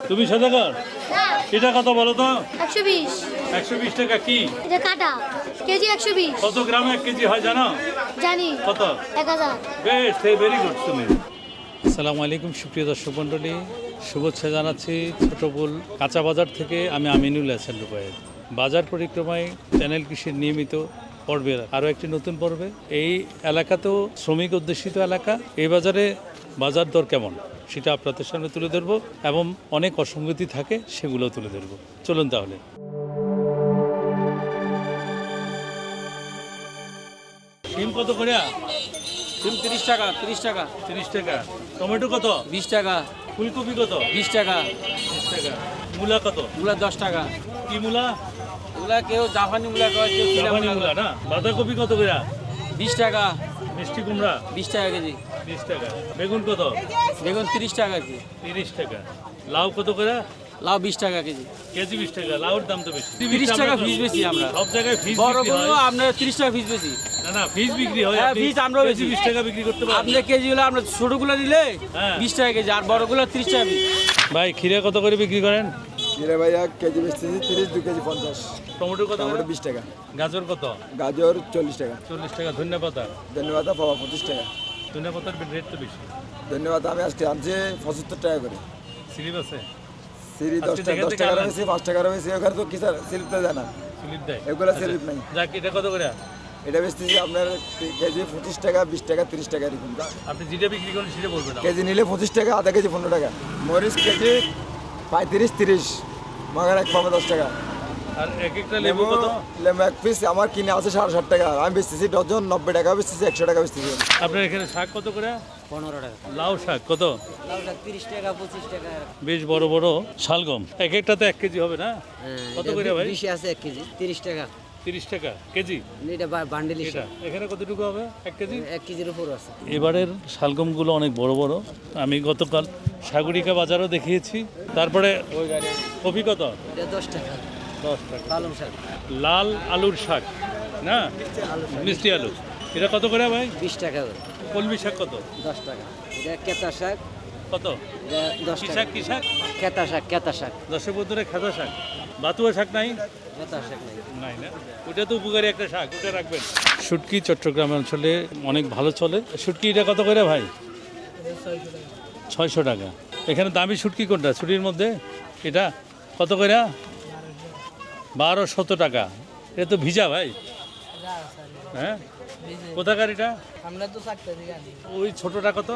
তুমি সদাগর? এটা কত বলো তো? একশো বিশ। একশো বিশ টাকা কি? এটা কাটা। কেজি একশো বিশ। কত গ্রামে এক কেজি হয় জানো? জানি। কত? এক হাজার। বেশ ভেরি গুড তুমি। আসসালামু আলাইকুম সুপ্রিয় দর্শক মণ্ডলী। শুভেচ্ছা জানাচ্ছি ছোটপুল কাঁচা বাজার থেকে আমি আমিনুল হাসান রুবায়ের বাজার পরিক্রমায় চ্যানেল কৃষির নিয়মিত পর্বের আরও একটি নতুন পর্বে। এই এলাকাতেও শ্রমিক অধ্যুষিত এলাকা। এই বাজারে বাজার দর কেমন? সেটা আপনাদের সামনে তুলে ধরবো এবং অনেক অসঙ্গতি থাকে সেগুলো তুলে ধরবো। চলুন তাহলে। সিম কত করে? সিম তিরিশ টাকা তিরিশ টাকা। তিরিশ টাকা। টমেটো কত? বিশ টাকা। ফুলকপি কত? বিশ টাকা। বিশ টাকা। মূলা কত? মূলা দশ টাকা। কি মূলা? মূলা কেউ জাপানি মূলা কয় কেউ মূলা মূলা না? বাঁধাকপি কত করে? বিশ টাকা। মিষ্টি কুমড়া? বিশ টাকা কেজি। বিশ টাকা। বেগুন কত? বেগুন তিরিশ টাকা কেজি। তিরিশ টাকা। লাউ কত করে? লাউ বিশ টাকা কেজি। কেজি বিশ টাকা লাউর দাম তো বেশি। তিরিশ টাকা ফিস বেশি আমরা। সব জায়গায় ফিস বড় আপনার তিরিশ টাকা ফিস বেশি। না না ফিস বিক্রি হয় হ্যাঁ, আপনি। ফিস আমরাও কেজি বেশি। বিশ টাকা বিক্রি করতে পারেন আপনার কেজি গুলো আপনার ছোটগুলো নিলে হ্যাঁ। বিশ টাকা কেজি আর বড়গুলো তিরিশ টাকা ভাই খিরে কত করে বিক্রি করেন? জিরে ভাইয়া কেজি বেচতেছি তিরিশ দু কেজি পঞ্চাশ। টমেটো কত টমেটো বিশ টাকা। গাজর কত? গাজর চল্লিশ টাকা। চল্লিশ টাকা ধন্যবাদ। ধন্যবাদ পাওয়া পঁচিশ টাকা। ধনিয়া পাতার রেট তো বেশি। ধন্যবাদ আমি আজকে আনছি পঁচাত্তর টাকা করে। স্লিপ আছে? সিরি দশ টাকা দশ টাকা? রয়েছে পাঁচ টাকা রয়েছে ওখানে তো কিসার? স্লিপটা জানা। স্লিপ দেয়। এগুলা স্লিপ নাই। যাক এটা কত করে? এটা বেচতেছি আপনার কেজি পঁচিশ টাকা বিশ টাকা তিরিশ টাকা এরকম আপনি যেটা বিক্রি করেন সেটা বলবেন কেজি নিলে পঁচিশ টাকা আধা কেজি পনেরো টাকা। মরিচ কেজি পঁয়ত্রিশ তিরিশ। মাগার এক পাবে দশ টাকা। আর এক একটা লেবু লেবু কত? লেবু এক পিস আমার কিনে আছে সাড়ে ষাট টাকা। আমি বেচতেছি ডজন নব্বই টাকা বেচতেছি একশো টাকা বেচতেছি। আপনার এখানে শাক কত করে? পনেরো টাকা। লাউ শাক কত? লাউটা তিরিশ টাকা পঁচিশ টাকা বেশ বড় বড় শালগম। এক একটাতে এক কেজি হবে না? কত করে ভাই? বেশি আছে এক কেজি তিরিশ টাকা। তিরিশ টাকা কেজি? এটা বান্ডেল এটা। এখানে কতটুকু হবে? এক কেজি? এক কেজির উপর আছে। এবারের শালগমগুলো অনেক বড় বড়। আমি গতকাল সাগরিকা বাজারও দেখিয়েছি। তারপরে কপি কত? এটা দশ টাকা। দশ টাকা। পালং শাক। লাল আলুর শাক না? মিষ্টি আলু। এটা কত করে ভাই? বিশ টাকা করে। কলমি শাক কত? দশ টাকা। এটা কেতা শাক। কত? এটা দশ শাক কি শাক? কেতা শাক কেতা শাক। দশের মধ্যে খেতা শাক। বাতুয়া শাক নাই? কেতা শাক নাই। নাই না? ওটা তো উপকারী একটা শাক ওটা রাখবেন। শুটকি চট্টগ্রাম অঞ্চলে অনেক ভালো চলে। শুটকি এটা কত করে ভাই? ছয়শো টাকা। এখানে দামি শুটকি কোনটা? ছুটির মধ্যে? এটা কত করে? বারো শত টাকা। এটা তো ভিজা ভাই। হ্যাঁ? কোথাকার এটা? আমরা তো চারটা দিকে আনি। ওই ছোটটা কত?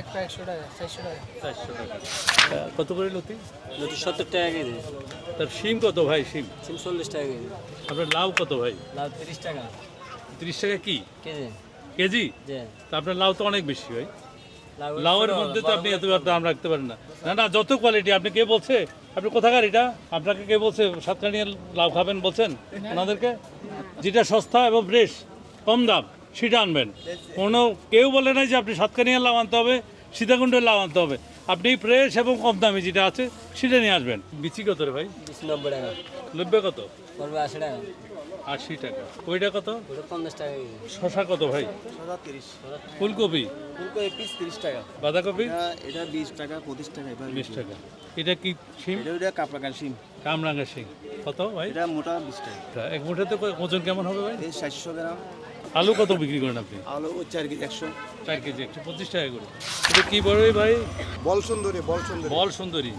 একটা একশো টাকা চারশো টাকা। চারশো টাকা। কত করে লতি? সত্তর টাকা কেজি। তার শিম কত ভাই শিম? চল্লিশ টাকা কেজি। আপনার লাউ কত ভাই? লাউ তিরিশ টাকা। তিরিশ টাকা কি? কেজি। কেজি? তা আপনার লাউ তো অনেক বেশি ভাই। লাউয়ের মধ্যে তো আপনি এত দাম রাখতে পারেন না। না না যত কোয়ালিটি আপনি কে বলছে? আপনি কোথাকার এটা? আপনাকে কে বলছে? সাতকানিয়া লাউ খাবেন বলছেন? ওনাদেরকে? যেটা সস্তা এবং ফ্রেশ কম দাম সেটা আনবেন। কোনো কেউ বলে নাই যে আপনি সাতকানিয়ার লাভ আনতে হবে সীতাকুণ্ডের লাউ আনতে হবে। আপনি ফ্রেশ এবং কম দামি যেটা আছে সেটা নিয়ে আসবেন। বিচি কত রে ভাই? নব্বই টাকা। নব্বে কত? আশি টাকা। আশি টাকা। ওইটা কত? পঞ্চাশ টাকা শশা কত ভাই? ফুলকপি? ফুলকপি পিস তিরিশ টাকা। বাঁধাকপি? এটা এটা বিশ টাকা পঁচিশ টাকা বিশ টাকা। এটা কি শিম? এটা ওটা কাপড়া সিম কামরাঙ্গা শিম। কত ভাই? এটা মোটা বিশ টাকা। তা এক মুঠেতে কয়- ওজন কেমন হবে ভাই? সাতশো গ্রাম। আলু কত বিক্রি করেন আপনি? আলু চার কেজি একশো। চার কেজি একশো পঁচিশ টাকা করে। এটা কি বড়ই ভাই? বল সুন্দরী বল সুন্দরী বল সুন্দরী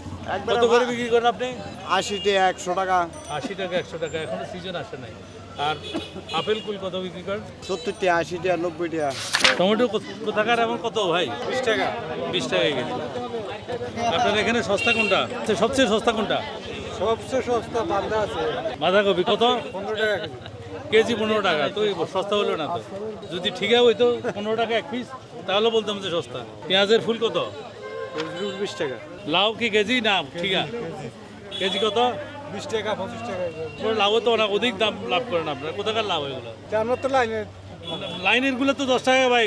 কত করে বিক্রি করেন আপনি? আশি টাকা একশো টাকা। আশি টাকা একশো টাকা এখনও সিজন আসে নাই। আর আপেল কুল কত বিক্রি করেন? সত্তর টাকা আশি টাকা নব্বই টাকা টমেটো কত- কোথাকার এমন কত ভাই? বিশ টাকা। বিশ টাকা কেজি। আপনার এখানে সস্তা কোনটা? আচ্ছা, সবচেয়ে সস্তা কোনটা? সবচেয়ে সস্তা বাঁধা আছে। বাঁধাকপি কত? পনেরো টাকা কেজি পনেরো টাকা তো সস্তা হলো না তো? যদি ঠিক হইতো পনেরো টাকা এক পিস তাহলে বলতাম যে সস্তা। পেঁয়াজের ফুল কত? বিশ টাকা। লাউ কি কেজি? না ঠিক। কেজি কত? বিশ টাকা পঁচিশ টাকা। লাভও তো অনেক অধিক দাম লাভ করেন আপনারা। কোথাকার লাভ এগুলো? আমরা তো লাইনে। লাইনেরগুলো তো দশ টাকা ভাই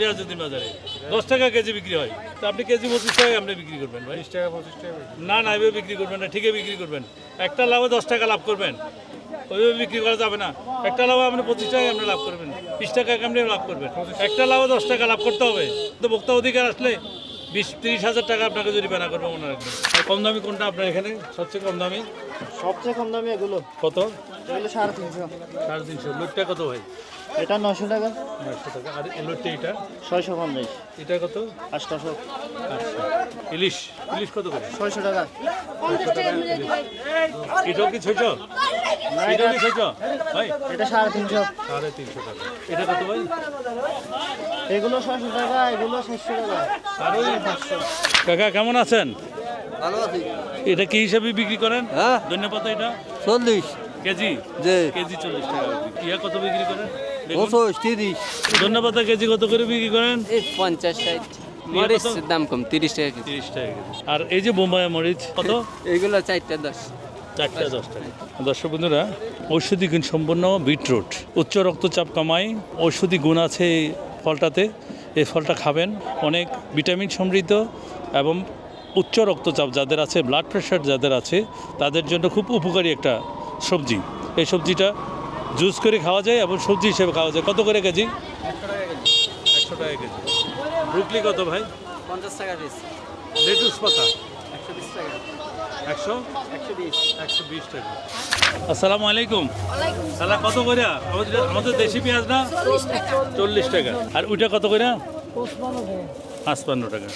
রিয়াজুদ্দিন বাজারে। দশ টাকা কেজি বিক্রি হয়। তো আপনি কেজি পঁচিশ টাকা আপনি বিক্রি করবেন ভাই। টাকা পঁচিশ টাকা। না না এভাবে বিক্রি করবেন না ঠিকই বিক্রি করবেন। একটা লাভে দশ টাকা লাভ করবেন। ওইভাবে বিক্রি করা যাবে না। একটা লাভ আপনি পঁচিশ টাকা আপনি লাভ করবেন বিশ টাকা আপনি লাভ করবেন। একটা লাভ দশ টাকা লাভ করতে হবে। তো ভোক্তা অধিকার আসলে বিশ তিরিশ হাজার টাকা আপনাকে জরিমানা করব মনে রাখবেন। আর কম দামি কোনটা আপনার এখানে সবচেয়ে কম দামি? সবচেয়ে কম দামি এগুলো। কত? এগুলো সাড়ে তিনশো। সাড়ে তিনশো। লোটটা কত ভাই? এটা নশো টাকা। নয়শো টাকা। আর এই লোটটা এটা? ছয়শো পঞ্চাশ। এটা কত? আটশোশো আচ্ছা ইলিশ? ইলিশ কত করে? ছয়শো টাকা। এটাও কি ছয়শো? এটাও ভাই এটা সাড়ে তিনশো। সাড়ে তিনশো টাকা। এটা কত ভাই? এগুলো ছয়শো টাকা এগুলো সাতশো টাকা। আরও কাকা কেমন আছেন? ভালো আছি। এটা কি হিসাবে বিক্রি করেন? হ্যাঁ। ধন্যবাদ এটা? চল্লিশ। কেজি? যে কেজি চল্লিশ টাকা। কত বিক্রি করেন? ধন্যবাদ কেজি কত করে বিক্রি করেন? এই পঞ্চাশ ষাট। মরিচ দাম কম তিরিশ টাকা তিরিশ টাকা আর এই যে বোম্বাই মরিচ কত? এইগুলো চারটা দশ। চারটা দশ টাকা দর্শক বন্ধুরা ঔষধি গুণ সম্পন্ন বিটরুট। উচ্চ রক্তচাপ কমায় ঔষধি গুণ আছে এই ফলটাতে। এই ফলটা খাবেন। অনেক ভিটামিন সমৃদ্ধ এবং উচ্চ রক্তচাপ যাদের আছে ব্লাড প্রেশার যাদের আছে তাদের জন্য খুব উপকারী একটা সবজি। এই সবজিটা জুস করে খাওয়া যায় এবং সবজি হিসেবে খাওয়া যায়। কত করে কেজি? একশো টাকা কেজি। ব্রুকলি কত ভাই? পঞ্চাশ টাকা পিস লেটুস পাতা। একশো? একশো বিশ। একশো বিশ টাকা। আসসালামু আলাইকুম। তাহলে কত করে আমাদের আমাদের দেশি পেঁয়াজ না? চল্লিশ টাকা। আর ওইটা কত করে পাঁচপান্ন টাকা।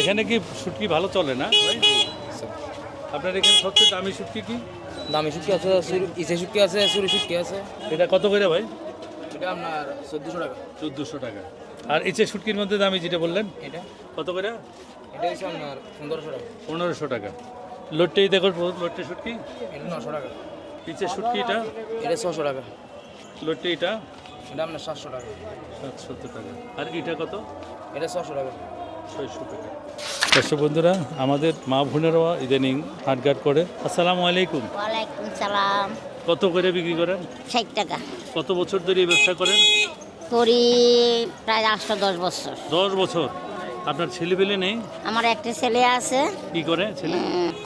এখানে কি শুটকি ভালো চলে না? ভাই? আপনার এখানে সবচেয়ে দামি শুটকি কি? দামি শুটকি আছে ইসে শুটকি আছে সুরি শুটকি আছে। এটা কত করে ভাই? এটা আপনার চোদ্দোশো টাকা। চোদ্দোশো টাকা। আর ইচে শুটকির মধ্যে দামি যেটা বললেন? এটা। কত করে এটা হচ্ছে আপনার পনেরোশো টাকা। পনেরোশো টাকা। লোটটেই দেখো লোটটে শুটকি এটা নশো টাকা। ইচে শুটকি এটা? এটা ছশো টাকা। লোটটে এটা? এটা আপনার সাতশো টাকা। সাতশো টাকা। আর এটা কত? এটা ছশো টাকা। ছয়শো টাকা। দর্শক বন্ধুরা আমাদের মা বোনেরাও ইদানিং হাটঘাট করে। আসসালামু আলাইকুম। ওয়ালাইকুম সালাম। কত করে বিক্রি করেন? ষাট টাকা। কত বছর ধরে এই ব্যবসা করেন? করি প্রায় আটশো দশ বছর। দশ বছর। আপনার ছেলে পেলে নেই? আমার একটা ছেলে আছে। কি করে ছেলে?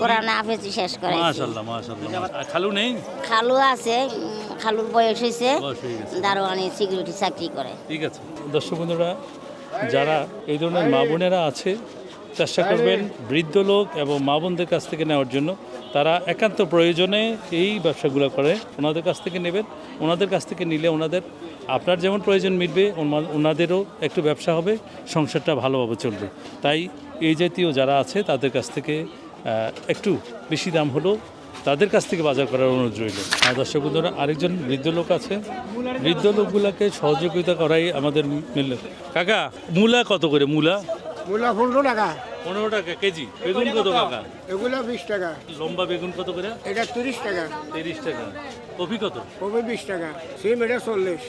কোরআন হাফেজ শেষ করে মাশাআল্লাহ মাশাআল্লাহ আর খালু নেই? খালু আছে খালুর বয়স হয়েছে। বয়স দারোয়ানি সিকিউরিটি চাকরি করে। ঠিক আছে। দর্শক বন্ধুরা যারা এই ধরনের মা বোনেরা আছে চেষ্টা করবেন বৃদ্ধ লোক এবং মা বোনদের কাছ থেকে নেওয়ার জন্য। তারা একান্ত প্রয়োজনে এই ব্যবসাগুলো করে। ওনাদের কাছ থেকে নেবেন, ওনাদের কাছ থেকে নিলে ওনাদের, আপনার যেমন প্রয়োজন মিটবে ওনাদেরও একটু ব্যবসা হবে, সংসারটা ভালোভাবে চলবে। তাই এই জাতীয় যারা আছে, তাদের কাছ থেকে একটু বেশি দাম হলেও তাদের কাছ থেকে বাজার করার অনুরোধ রইল। আর দর্শক বন্ধুরা, আরেকজন বৃদ্ধ লোক আছে। বৃদ্ধ লোকগুলোকে সহযোগিতা করাই আমাদের কাকা, মূলা কত করে? মূলা? মূলা পনেরো টাকা। পনেরো টাকা কেজি। বেগুন কত কাকা? এগুলো বিশ টাকা। লম্বা বেগুন কত করে? এটা তিরিশ টাকা। তিরিশ টাকা। কপি কত? কবে বিশ টাকা। সিম এটা চল্লিশ।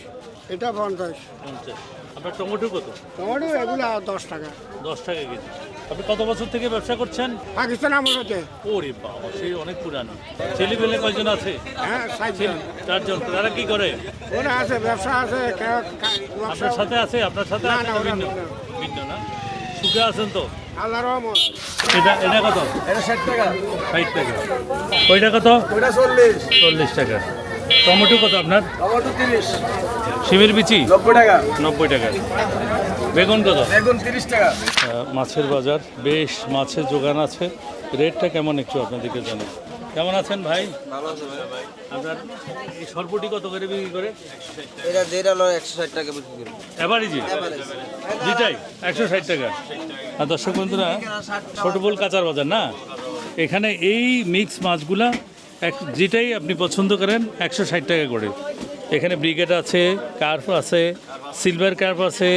এটা পঞ্চাশ। পঞ্চাশ। আপনার টমেটো কত? টমেটো এগুলো দশ টাকা। দশ টাকা কেজি। আপনি কত বছর থেকে ব্যবসা করছেন? পাকিস্তান আমার হচ্ছে ওরে বাবা সেই অনেক পুরানো। ছেলে পেলে কয়জন আছে? হ্যাঁ ষাট চারজন। তারা কি করে? ওরা আছে ব্যবসা আছে আপনার সাথে আছে? আপনার সাথে আছে ভিন্ন না। সুখে আছেন তো? আল্লাহ এটা এটা কত? এটা ষাট টাকা। ষাট টাকা। ওইটা কত? ওইটা চল্লিশ। চল্লিশ টাকা। টমেটো কত আপনার? টমেটো তিরিশ। শিমের বিচি? নব্বই টাকা। নব্বই টাকা। বেগুন কত? বেগুন তিরিশ টাকা। মাছের বাজার বেশ মাছের যোগান আছে। রেটটা কেমন একটু আপনাদেরকে জানাই কেমন আছেন ভাই? আপনার এই সরপুটি কত করে বিক্রি করে? এটা দেড় হলো একশো ষাট টাকা বিক্রি করি। এভারেজে যেটাই একশো ষাট টাকা। আর দর্শক বন্ধুরা ছোটবল কাঁচার বাজার না? এখানে এই মিক্স মাছগুলা এক যেটাই আপনি পছন্দ করেন একশো ষাট টাকা করে। এখানে ব্রিগেড আছে কার্প আছে সিলভার কার্প আছে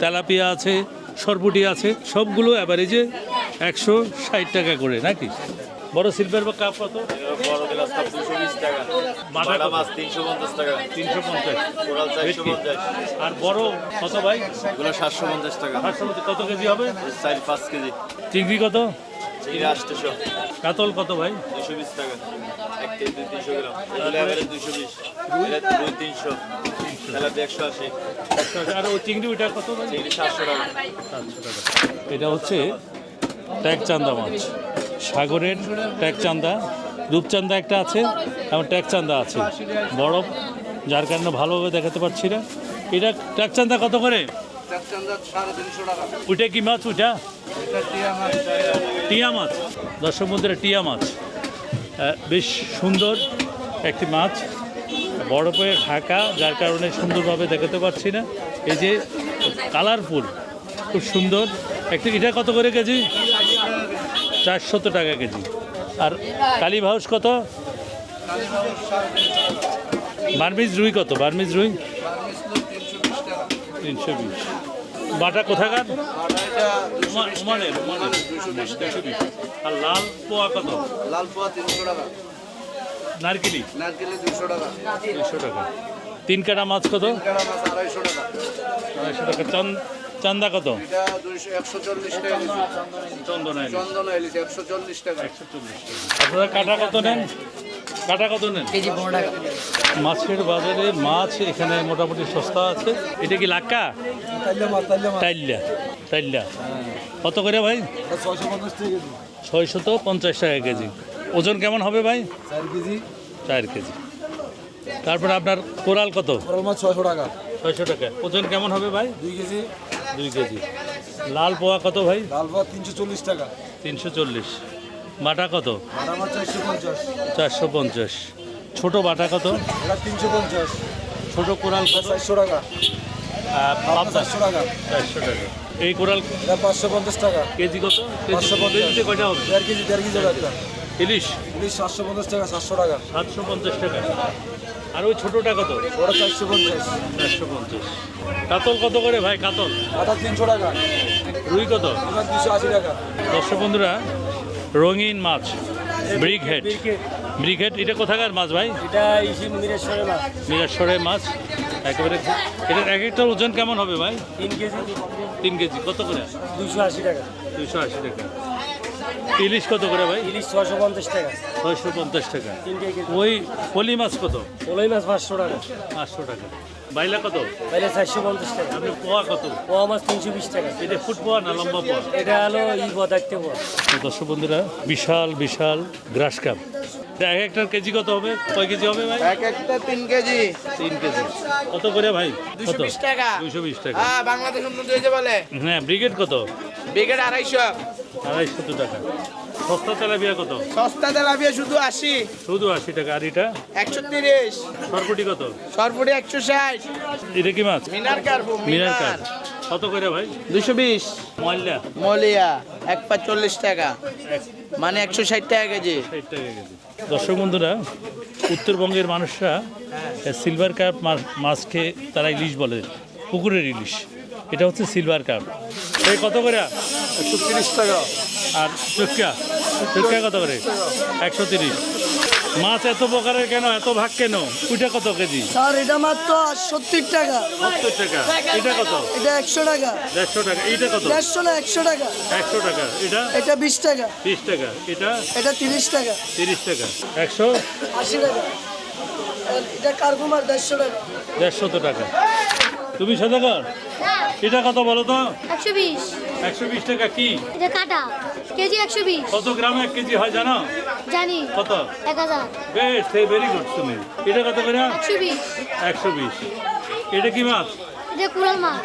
তেলাপিয়া আছে সরপুটি আছে সবগুলো অ্যাভারেজে একশো ষাট টাকা করে নাকি? বড় সিলভার বা কাপ কত? বড় গ্লাস কাপ দুশো বিশ টাকা মাছ তিনশো পঞ্চাশ টাকা। তিনশো পঞ্চাশ কোরাল চারশো ভেটকি। পঞ্চাশ। আর বড় কত ভাই? এগুলো সাতশো পঞ্চাশ টাকা। সাতশো মধ্যে কত কেজি হবে? চার পাঁচ কেজি। চিংড়ি কত? চিংড়ি কাতল কত ভাই? দুশো বিশ টাকা। KG gram. এগুলো এবারে আর ওই চিংড়ি ওইটা কত চিংড়ি সাতশো টাকা। সাতশো টাকা। এটা হচ্ছে ট্যাগচান্দা মাছ। সাগরের ট্যাগচান্দা রূপচান্দা একটা আছে এবং ট্যাগচান্দা আছে। বড় যার কারণে ভালোভাবে দেখাতে পারছি না। এটা ট্যাগচান্দা কত করে? ওইটা কি মাছ ওইটা টিয়া মাছ। দর্শক বন্ধুরা টিয়া মাছ। বেশ সুন্দর একটি মাছ। বরফে ঢাকা যার কারণে সুন্দরভাবে দেখাতে পারছি না। এই যে কালারফুল খুব সুন্দর। একটি এটা কত করে কেজি? চারশত টাকা কেজি। আর কালী ভাউস কত? বার্মিজ রুই কত? বার্মিজ রুই? তিনশো বিশ। বাটা কোথাকার? ওমা- ওমানের আর লাল পোয়া কত? লাল পোয়া তিনশো টাকা। নারকেলি? নারকেলে দুশো টাকা। দুশো টাকা। তিন কাটা মাছ কত? আড়াইশো টাকা। আড়াইশো টাকা। চান- চান্দা কত? আপনারা কাটা কত নেন? কাটা কত নেন? কেজি মাছের বাজারে মাছ এখানে মোটামুটি সস্তা আছে। এটা কি লাক্কা? টাইল্লা টাইল্লা কত করে ভাই? পঞ্চাশ টাকা কেজি। ছয়শত পঞ্চাশ টাকা কেজি। ওজন কেমন হবে ভাই? চার কেজি। চার কেজি। তারপরে আপনার কোরাল কত? কোরাল মাছ ছয়শো টাকা। ছয়শো টাকা। ওজন কেমন হবে ভাই? দুই কেজি। দুই কেজি। লাল পোয়া কত ভাই? লাল ভাত তিনশো চল্লিশ টাকা। তিনশো চল্লিশ। বাটা কত? চারশো পঞ্চাশ। ছোটো বাটা কত? তিনশো পঞ্চাশ। ছোটো কোরাল কত? চারশো টাকা। চারশো টাকা। চারশো টাকা। এই কোরাল পাঁচশো পঞ্চাশ টাকা। কেজি কত? পাঁচশো পঞ্চাশ। কয়টা হবে? দেড় কেজি দেড় কেজি ইলিশ? ইলিশ সাতশো পঞ্চাশ টাকা সাতশো টাকা। সাতশো পঞ্চাশ টাকা। আর ওই ছোটোটা কত? ওটা চারশো পঞ্চাশ। চারশো পঞ্চাশ। কাতল কত করে ভাই কাতল? আটা তিনশো টাকা। রুই কত? দুশো আশি টাকা। দর্শক বন্ধুরা রঙিন মাছ ব্রিক হেড ব্রিক হেড এটা কোথাকার মাছ ভাই? এটা মিরেশ্বরের মাছ। মিরাশ্বরের মাছ। একেবারে এটার এক একটার ওজন কেমন হবে ভাই? তিন কেজি। তিন কেজি। কত করে? দুশো আশি টাকা। দুশো আশি টাকা। ইলিশ কত করে ভাই? ইলিশ ছয়শো পঞ্চাশ টাকা। ছয়শো পঞ্চাশ টাকা। ওই পলি মাছ কত? ওলাই মাছ পাঁচশো টাকা। পাঁচশো টাকা। বাইলা কত? তাহলে চারশো পঞ্চাশ টাকা। আপনি পোয়া কত? পোয়া মাছ তিনশো বিশ টাকা। এটা ফুট পোয়া না লম্বা পোয়া? এটা হলো ই পথ দেখতে পোয়া। দর্শক বন্ধুরা বিশাল বিশাল গ্রাস কাপ। এটা এক একটার কেজি কত হবে? কয় কেজি হবে ভাই? এক একটা তিন কেজি। তিন কেজি। কত করে ভাই? কত? টাকা। দুইশো বিশ টাকা। হ্যাঁ বাংলাদেশ উন্নত হয়েছে বলে। হ্যাঁ ব্রিগেড কত? বিকেট আড়াইশো। আড়াইশো টাকা। সস্তা তেলাপিয়া কত? সস্তা তেলাপিয়া শুধু আশি। শুধু আশি টাকা। আর এটা? একশো তিরিশ। সরপুটি কত? সরপুরি একশো ষাট। এটা কি মাছ? মিনার কার্পু মিনার। কাঠ কত করে ভাই? দুশো বিশ। মলিয়া এক পা চল্লিশ টাকা। মানে একশো ষাট টাকা কেজি। ষাট টাকা কেজি। দর্শক বন্ধুরা উত্তরবঙ্গের মানুষরা সিলভার কাপ মাছকে তারা ইলিশ বলে পুকুরের ইলিশ। এটা হচ্ছে সিলভার কাপ এই কত করে? একশো তিরিশ টাকা। আর চক্কা চক্কা কত করে? একশো তিরিশ। মাছ এত প্রকারের কেন? এত ভাগ কেন? ওইটা কত কেজি? স্যার এটা মাত্র সত্তর টাকা। সত্তর টাকা। এটা কত? এটা একশো টাকা। দেড়শো টাকা। এইটা কত? দেড়শো না একশো টাকা। একশো টাকা। এটা? এটা বিশ টাকা। বিশ টাকা। এটা? এটা তিরিশ টাকা। তিরিশ টাকা। একশো? আশি টাকা। এটা কার্গুমার দেড়শো টাকা। দেড়শত টাকা। তুমি সদাগর এটা কত বলো তো? একশো বিশ। একশো বিশ টাকা কি? এটা কাটা। কেজি একশো বিশ। কত গ্রামে এক কেজি হয় জানো? জানি। কত? এক হাজার। বেশ ভেরি গুড তুমি। এটা কত করে? একশো বিশ। একশো বিশ। এটা কি মাছ? এটা কুড়াল মাছ।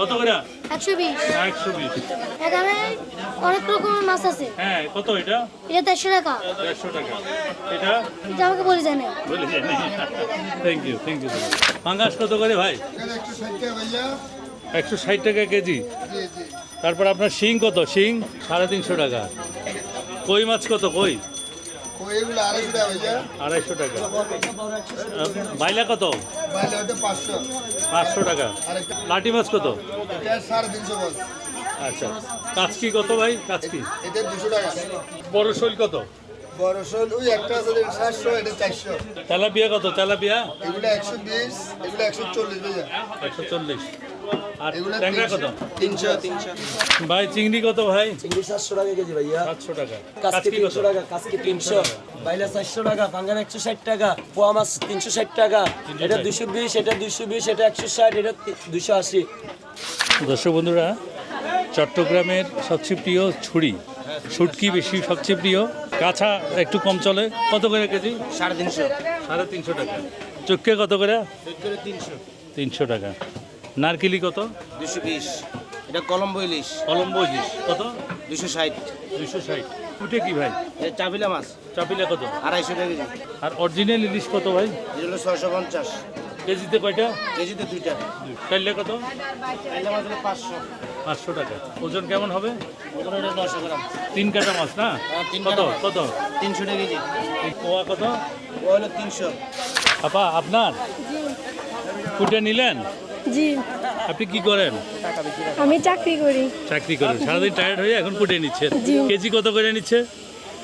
কত করে? একশো বিশ। একশো বিশ। এখানে অনেক রকমের মাছ আছে। হ্যাঁ কত এটা? এটা দেড়শো টাকা। দেড়শো টাকা। এটা? এটা আমাকে বলে জানে। বলে থ্যাংক ইউ থ্যাংক ইউ পাঙ্গাস কত করে ভাই? একশো ষাট টাকা কেজি। তারপর আপনার শিং কত? শিং সাড়ে তিনশো টাকা। কই মাছ কত? কই? আড়াইশো টাকা। বাইলা কত? পাঁচশো টাকা। লাটি মাছ কত? আচ্ছা। কাচকি কত ভাই? কাচকি। বড় শৈল কত? বড় শোল ওই একটা আছে সাতশো এটা চারশো। তেলাপিয়া কত? তেলাপিয়া? এগুলো একশো বিশ এগুলো একশো চল্লিশ ভাইয়া। একশো চল্লিশ। আর ট্যাংরা কত? তিনশো তিনশো। ভাই চিংড়ি কত ভাই? চিংড়ি সাতশো টাকা কেজি ভাইয়া। সাতশো টাকা। কাজকে তিনশো টাকা কাজকে তিনশো। বাইলা চারশো টাকা পাঙ্গার একশো ষাট টাকা পোয়া মাছ তিনশো ষাট টাকা। এটা দুশো বিশ এটা দুশো বিশ এটা একশো ষাট এটা দুশো আশি। দর্শক বন্ধুরা চট্টগ্রামের সবচেয়ে প্রিয় ছুরি শুটকি বেশি সবচেয়ে প্রিয়। কাছা একটু কম চলে। কত করে কেজি? সাড়ে তিনশো। সাড়ে তিনশো টাকা। চক্কে কত করে? তিনশো। তিনশো টাকা। নারকেলি কত? দুশো বিশ। এটা কলম্বো ইলিশ। কলম্বো ইলিশ। কত? দুশো ষাট। দুশো ষাট। উঠে কি ভাই? চাপিলা মাছ। চাপিলা কত? আড়াইশো টাকা কেজি। আর অরিজিনাল ইলিশ কত ভাই? এটা হলো ছয়শো পঞ্চাশ। কেজিতে কয়টা? কেজিতে দুইটা। চাইলে কত? চাইলে মাছ হলো পাঁচশো। পাঁচশো টাকা। ওজন কেমন হবে? হলো নশো গ্রাম। তিন কাটা মাছ না? হ্যাঁ, তিন কত? কত? তিনশো টাকা কেজি। এই পোয়া কত? ও হলো তিনশো। আপা আপনার? কুটে নিলেন? জি। আপনি কি করেন? আমি চাকরি করি। চাকরি করেন। সারাদিন টায়ার্ড হয়ে এখন কুটে নিচ্ছেন। জি। কেজি কত করে নিচ্ছে?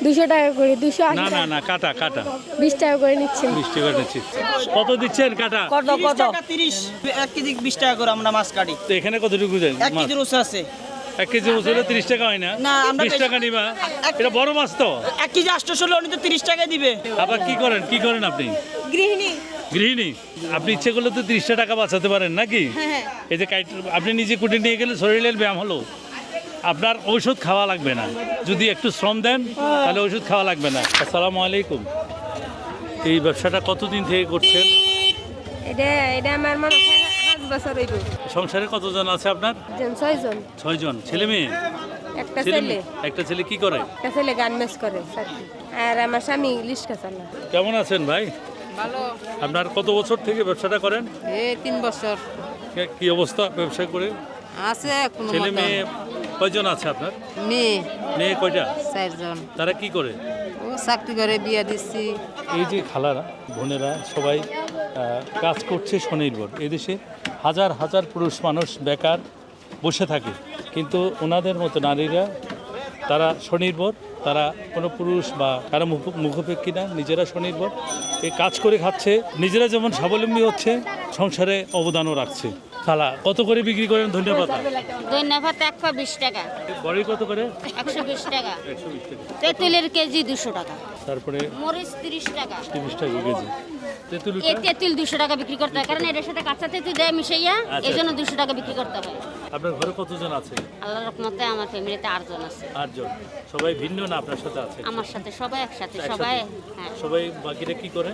দুশো টাকা করে দুশো না না না কাটা কাটা। বিশ টাকা করে নিচ্ছি। মিষ্টি করে নিচ্ছি। কত দিচ্ছেন কাটা? কত কত? তিরিশ। এক কেজি বিশ টাকা করে আমরা মাছ কাটি। তো এখানে কতটুকু যায় মাছ? রুচি আছে। এক কেজি বসলে তিরিশ টাকা হয় না? না, আমরা বিশ বেশি- টাকা নিবা? এটা বড় মাছ তো? এক কেজি আটশোশো উনি তো তিরিশ টাকা দিবে। আবার কি করেন? কি করেন আপনি? গৃহিণী। গৃহিণী আপনি ইচ্ছে করলে তো তিরিশটা টাকা বাঁচাতে পারেন নাকি? এই যে আপনি নিজে কুটে নিয়ে গেলে শরীরের ব্যায়াম হলো। আপনার ঔষধ খাওয়া লাগবে না। যদি একটু শ্রম দেন তাহলে ওষুধ খাওয়া লাগবে না। আসসালামু আলাইকুম। এই ব্যবসাটা কতদিন থেকে করছেন? এটা এটা আমার মনে হয় বছর হইব। সংসারে কতজন আছে আপনার? ছয়জন। ছয়জন। ছেলে মেয়ে? একটা ছেলে একটা কি করে? একটা ছেলে গার্মেন্টস করে আর আমার স্বামী কেমন আছেন ভাই? আপনার কত বছর থেকে ব্যবসাটা করেন? এই তিন বছর। কি অবস্থা ব্যবসা করে? আছে কোনো ছেলে মেয়ে কয়জন আছে আপনার? মেয়ে। মেয়ে কয়টা? চারজন। তারা কি করে? ও চাকরি করে বিয়া দিচ্ছি। এই যে খালারা বোনেরা সবাই কাজ করছে স্বনির্ভর। এদেশে হাজার হাজার পুরুষ মানুষ বেকার বসে থাকে। কিন্তু ওনাদের মতো নারীরা তারা স্বনির্ভর তারা কোনো পুরুষ বা কারও মুখ মুখোপেক্ষী না নিজেরা স্বনির্ভর। এই কাজ করে খাচ্ছে নিজেরা যেমন স্বাবলম্বী হচ্ছে সংসারে অবদানও রাখছে। খালা কত করে বিক্রি করেন ধন্যবাদ ধন্যবাদ একশো বিশ টাকা। বড়ি কত করে? একশো বিশ টাকা। একশো বিশ টাকা। তেঁতুলের কেজি দুশো টাকা। তারপরে? মরিচ তিরিশ টাকা। তিরিশ টাকা কেজি। তেঁতুল তেঁতুল দুশো টাকা বিক্রি করতে হয় কারণ এর সাথে কাঁচা তেঁতুল দেয় মিশাইয়া আচ্ছা। এই জন্য দুশো টাকা বিক্রি করতে হয়। আপনার ঘরে কতজন আছে? আল্লাহ রকমতে আমার ফ্যামিলিতে আটজন আছে। আটজন। সবাই ভিন্ন না আপনার সাথে আছে? আমার সাথে সবাই একসাথে? সবাই হ্যাঁ। সবাই বাকিরা কি করে?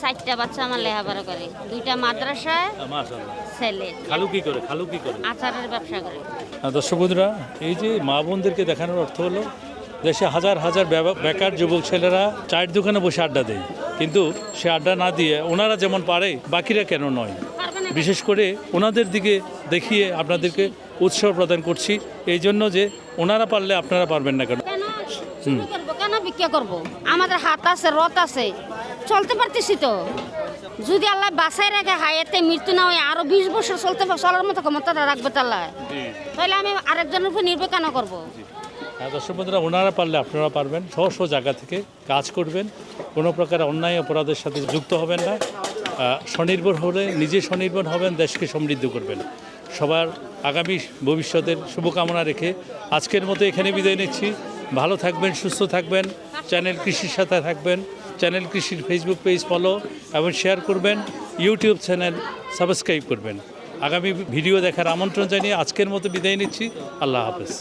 ষাটটা বাচ্চা আমার লেখাপড়া করে। দুইটা মাদ্রাসায় মাশাআল্লাহ। ছেলে। খালু কি করে? খালু কি করে? আচারের ব্যবসা করে। দর্শক বন্ধুরা এই যে মা বোনদেরকে দেখানোর অর্থ হলো দেশে হাজার হাজার বেকার যুবক ছেলেরা চায়ের দোকানে বসে আড্ডা দেয়। কিন্তু সে আড্ডা না দিয়ে ওনারা যেমন পারে বাকিরা কেন নয়? বিশেষ করে ওনাদের দিকে দেখিয়ে আপনাদেরকে উৎসাহ প্রদান করছি। এই জন্য যে ওনারা পারলে আপনারা পারবেন না কেন? কেন বিক্রি করব? আমাদের হাত আছে রথ আছে। চলতে পারতেছি তো। যদি আল্লাহ বাসায় রেখে হায়াতে মৃত্যু না হয় আরও বিশ বছর চলতে চলার মতো ক্ষমতাটা রাখবে তাল্লাহ তাহলে আমি আরেকজনের উপর নির্ভর কেন করব? হ্যাঁ দর্শক বন্ধুরা ওনারা পারলে আপনারা পারবেন। স্ব স্ব জায়গা থেকে কাজ করবেন। কোনো প্রকার অন্যায় অপরাধের সাথে যুক্ত হবেন না। স্বনির্ভর হলে নিজে স্বনির্ভর হবেন, দেশকে সমৃদ্ধ করবেন। সবার আগামী ভবিষ্যতের শুভকামনা রেখে আজকের মতো এখানে বিদায় নিচ্ছি। ভালো থাকবেন, সুস্থ থাকবেন, চ্যানেল কৃষির সাথে থাকবেন, চ্যানেল কৃষির ফেসবুক পেজ ফলো এবং শেয়ার করবেন ইউটিউব চ্যানেল সাবস্ক্রাইব করবেন। আগামী ভিডিও দেখার আমন্ত্রণ জানিয়ে আজকের মতো বিদায় নিচ্ছি। আল্লাহ হাফেজ।